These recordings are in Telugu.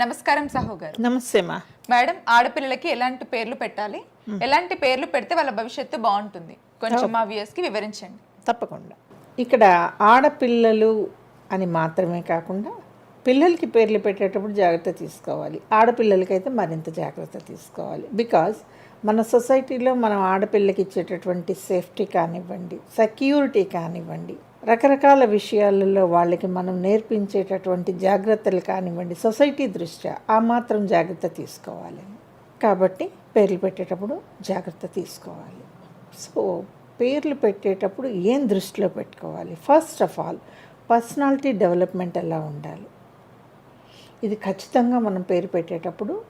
నమస్కారం సాహు గారు నమస్తే మా. మేడం ఆడపిల్లలకి ఎలాంటి పేర్లు పెట్టాలి? ఎలాంటి పేర్లు పెడితే వాళ్ళ భవిష్యత్తు బాగుంటుంది? కొంచెం మా వ్యూయర్స్కి వివరించండి. తప్పకుండా. ఇక్కడ ఆడపిల్లలు అని మాత్రమే కాకుండా పిల్లలకి పేర్లు పెట్టేటప్పుడు జాగ్రత్త తీసుకోవాలి. ఆడపిల్లలకైతే మరింత జాగ్రత్త తీసుకోవాలి. బికాజ్ మన సొసైటీలో మనం ఆడపిల్లకి ఇచ్చేటటువంటి సేఫ్టీ కానివ్వండి సెక్యూరిటీ కానివ్వండి రకరకాల విషయాలలో వాళ్ళకి మనం నేర్పించేటటువంటి జాగ్రత్తలు కానివ్వండి సొసైటీ దృష్ట్యా ఆ మాత్రం జాగ్రత్త తీసుకోవాలి. కాబట్టి పేర్లు పెట్టేటప్పుడు జాగ్రత్త తీసుకోవాలి. సో పేర్లు పెట్టేటప్పుడు ఏం దృష్టిలో పెట్టుకోవాలి? First of all personality development ఎలా ఉండాలి? ఇది ఖచ్చితంగా మనం పేరు పెట్టేటప్పుడు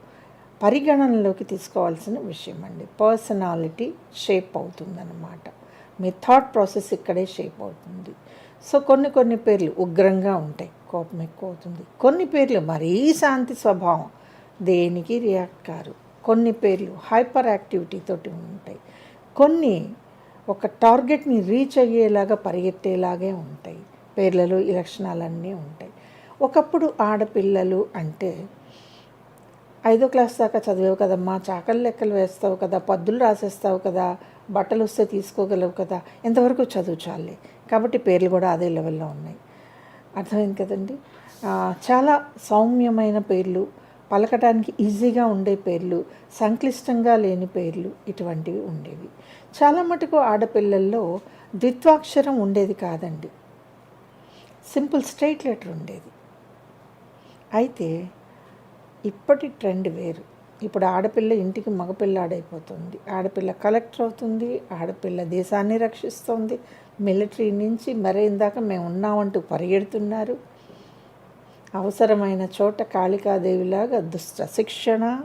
పరిగణనలోకి తీసుకోవాల్సిన విషయం అండి పర్సనాలిటీ షేప్ అవుతుందన్నమాట. మీ థాట్ ప్రాసెస్ ఇక్కడే షేప్ అవుతుంది. సో కొన్ని కొన్ని పేర్లు ఉగ్రంగా ఉంటాయి కోపం ఎక్కువ అవుతుంది కొన్ని పేర్లు మరీ శాంతి స్వభావం దేనికి రియాక్ట్ కారు. కొన్ని పేర్లు హైపర్ యాక్టివిటీ తోటి ఉంటాయి. కొన్ని ఒక టార్గెట్ని రీచ్ అయ్యేలాగా పరిగెత్తేలాగే ఉంటాయి. పేర్లలో ఈ లక్షణాలన్నీ ఉంటాయి. ఒకప్పుడు ఆడపిల్లలు అంటే ఐదో క్లాస్ దాకా చదివావు కదమ్మా చాకలి లెక్కలు వేస్తావు కదా. పద్దులు రాసేస్తావు కదా. బట్టలు వస్తే తీసుకోగలవు కదా. ఎంతవరకు చదువు చాలే. కాబట్టి పేర్లు కూడా అదే లెవెల్లో ఉన్నాయి. అర్థమైంది కదండి? చాలా సౌమ్యమైన పేర్లు పలకటానికి ఈజీగా ఉండే పేర్లు సంక్లిష్టంగా లేని పేర్లు ఇటువంటివి ఉండేవి. చాలా మటుకు ఆడపిల్లల్లో ద్విత్వాక్షరం ఉండేది కాదండి. సింపుల్ స్ట్రైట్ లెటర్ ఉండేది. అయితే ఇప్పటి ట్రెండ్ వేరు. ఇప్పుడు ఆడపిల్ల ఇంటికి మగపిల్లాడైపోతుంది. ఆడపిల్ల కలెక్టర్ అవుతుంది ఆడపిల్ల దేశాన్ని రక్షిస్తుంది. మిలిటరీ నుంచి మరే ఇందాక మేము ఉన్నామంటూ పరిగెడుతున్నారు. అవసరమైన చోట కాళికాదేవిలాగా దుష్ట శిక్షణ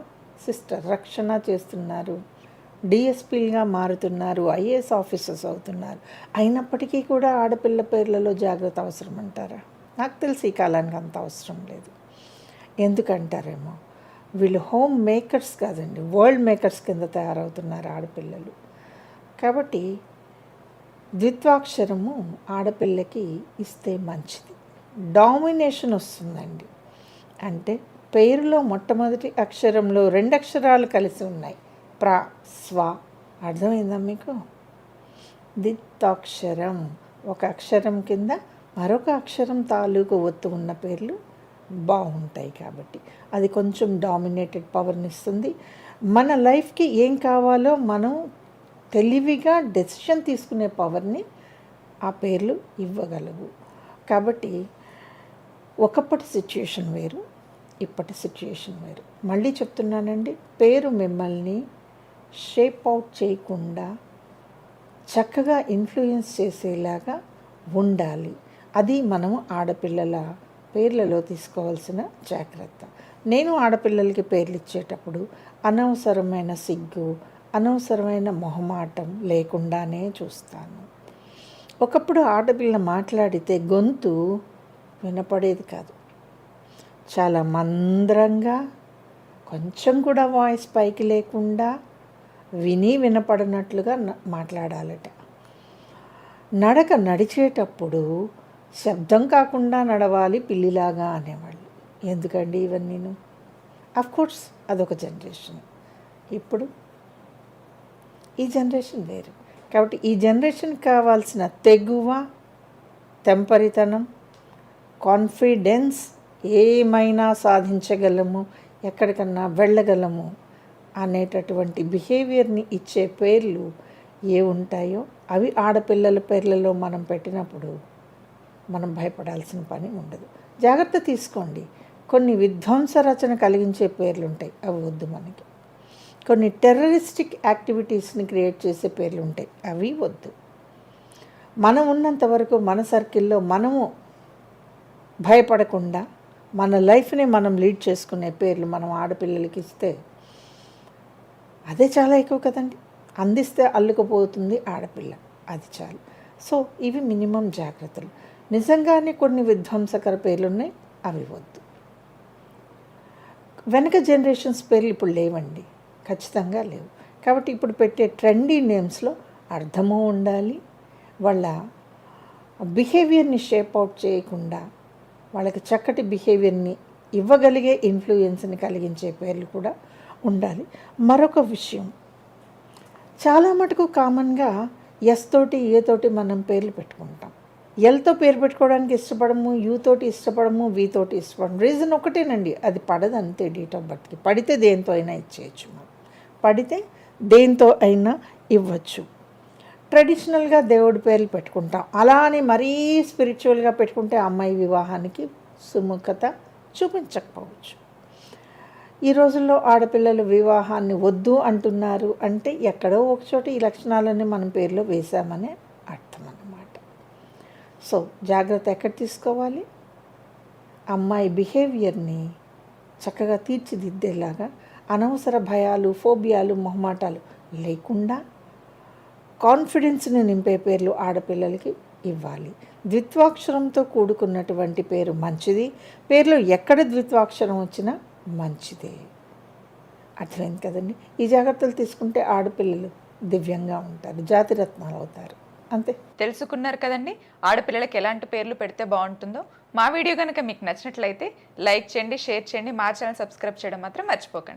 సిస్టర్ రక్షణ చేస్తున్నారు. డిఎస్పీలుగా మారుతున్నారు ఐఏఎస్ ఆఫీసర్స్ అవుతున్నారు. అయినప్పటికీ కూడా ఆడపిల్ల పేర్లలో జాగ్రత్త అవసరం అంటారా నాకు తెలిసి ఈ కాలానికి అంత అవసరం లేదు. ఎందుకంటారేమో? వీళ్ళు హోమ్ మేకర్స్ కాదండి. వరల్డ్ మేకర్స్ కింద తయారవుతున్నారు ఆడపిల్లలు. కాబట్టి ద్విత్వాక్షరము ఆడపిల్లకి ఇస్తే మంచిది. డామినేషన్ వస్తుందండి. అంటే పేరులో మొట్టమొదటి అక్షరంలో రెండు అక్షరాలు కలిసి ఉన్నాయి. ప్ర స్వ. అర్థమైందా మీకు? దిత్తాక్షరం ఒక అక్షరం కింద మరొక అక్షరం తాలూకు ఒత్తు ఉన్న పేర్లు బాగుంటాయి కాబట్టి. అది కొంచెం డామినేటెడ్ పవర్ని ఇస్తుంది మన లైఫ్కి ఏం కావాలో మనం తెలివిగా డెసిషన్ తీసుకునే పవర్ని ఆ పేర్లు ఇవ్వగలవు. కాబట్టి ఒకప్పటి సిచ్యుయేషన్ వేరు ఇప్పటి సిచ్యుయేషన్ వేరు. మళ్ళీ చెప్తున్నానండి పేరు మిమ్మల్ని షేప్ అవుట్ చేయకుండా చక్కగా ఇన్ఫ్లుయెన్స్ చేసేలాగా ఉండాలి. అది మనము ఆడపిల్లల పేర్లలో తీసుకోవాల్సిన జాగ్రత్త. నేను ఆడపిల్లలకి పేర్లు ఇచ్చేటప్పుడు అనవసరమైన సిగ్గు అనవసరమైన మొహమాటం లేకుండానే చూస్తాను. ఒకప్పుడు ఆడపిల్ల మాట్లాడితే గొంతు వినపడేది కాదు. చాలా మంద్రంగా కొంచెం కూడా వాయిస్ పైకి లేకుండా విని వినపడినట్లుగా మాట్లాడాలట. నడక నడిచేటప్పుడు శబ్దం కాకుండా నడవాలి పిల్లిలాగా అనేవాళ్ళు. ఎందుకండి ఇవన్నీను కోర్స్ అదొక జనరేషన్ ఇప్పుడు ఈ జనరేషన్ వేరు. కాబట్టి ఈ జనరేషన్ కావాల్సిన తెగువ తెంపరితనం కాన్ఫిడెన్స్ ఏమైనా సాధించగలము ఎక్కడికన్నా వెళ్ళగలము అనేటటువంటి బిహేవియర్ని ఇచ్చే పేర్లు ఏ ఉంటాయో అవి ఆడపిల్లల పేర్లలో మనం పెట్టినప్పుడు మనం భయపడాల్సిన పని ఉండదు. జాగ్రత్త తీసుకోండి. కొన్ని విధ్వంస రచన కలిగించే పేర్లు ఉంటాయి అవి వద్దు మనకి. కొన్ని టెర్రరిస్టిక్ యాక్టివిటీస్ని క్రియేట్ చేసే పేర్లు ఉంటాయి అవి వద్దు. మనం ఉన్నంత వరకు మన సర్కిల్లో మనము భయపడకుండా మన లైఫ్ని మనం లీడ్ చేసుకునే పేర్లు మనం ఆడపిల్లలకి ఇస్తే అదే చాలా ఎక్కువ కదండి. అందిస్తే అల్లుకుపోతుంది ఆడపిల్ల. అది చాలు. సో ఇవి మినిమం జాగ్రత్తలు. నిజంగానే కొన్ని విధ్వంసకర పేర్లు ఉన్నాయి అవి వద్దు. వెనక జనరేషన్స్ పేర్లు ఇప్పుడు లేవండి ఖచ్చితంగా లేవు. కాబట్టి ఇప్పుడు పెట్టే ట్రెండీ నేమ్స్లో అర్థము ఉండాలి వాళ్ళ బిహేవియర్ని షేప్ అవుట్ చేయకుండా వాళ్ళకి చక్కటి బిహేవియర్ని ఇవ్వగలిగే ఇన్ఫ్లుయెన్స్ని కలిగించే పేర్లు కూడా ఉండాలి. మరొక విషయం చాలా మటుకు కామన్గా ఎస్ తోటి ఏ తోటి మనం పేర్లు పెట్టుకుంటాం. ఎల్తో పేరు పెట్టుకోవడానికి ఇష్టపడము యూతోటి ఇష్టపడము వీతోటి ఇష్టపడము. రీజన్ ఒకటేనండి. అది పడదు అంతే డేట్ ఆఫ్ బర్త్కి. పడితే దేంతో అయినా ఇచ్చేయచ్చు మనం. పడితే దేంతో అయినా ఇవ్వచ్చు. ట్రెడిషనల్గా దేవుడి పేర్లు పెట్టుకుంటాం. అలా అని మరీ స్పిరిచువల్గా పెట్టుకుంటే అమ్మాయి వివాహానికి సుముఖత చూపించకపోవచ్చు. ఈ రోజుల్లో ఆడపిల్లలు వివాహాన్ని వద్దు అంటున్నారు అంటే ఎక్కడో ఒకచోట ఈ లక్షణాలన్నీ మనం పేరులో వేశామనే అర్థం అన్నమాట. సో జాగ్రత్త ఎక్కడ తీసుకోవాలి? అమ్మాయి బిహేవియర్ని చక్కగా తీర్చిదిద్దేలాగా అనవసర భయాలు ఫోబియాలు మొహమాటాలు లేకుండా కాన్ఫిడెన్స్ని నింపే పేర్లు ఆడపిల్లలకి ఇవ్వాలి. ద్విత్వాక్షరంతో కూడుకున్నటువంటి పేరు మంచిది. పేర్లో ఎక్కడ ద్విత్వాక్షరం వచ్చినా మంచిదే. అర్థమైంది కదండి? ఈ జాగ్రత్తలు తీసుకుంటే ఆడపిల్లలు దివ్యంగా ఉంటారు జాతిరత్నాలు అవుతారు. అంతే. తెలుసుకున్నారు కదండి. ఆడపిల్లలకి ఎలాంటి పేర్లు పెడితే బాగుంటుందో. మా వీడియో కనుక మీకు నచ్చినట్లయితే లైక్ చేయండి షేర్ చేయండి మా ఛానల్ సబ్స్క్రైబ్ చేయడం మాత్రం మర్చిపోకండి.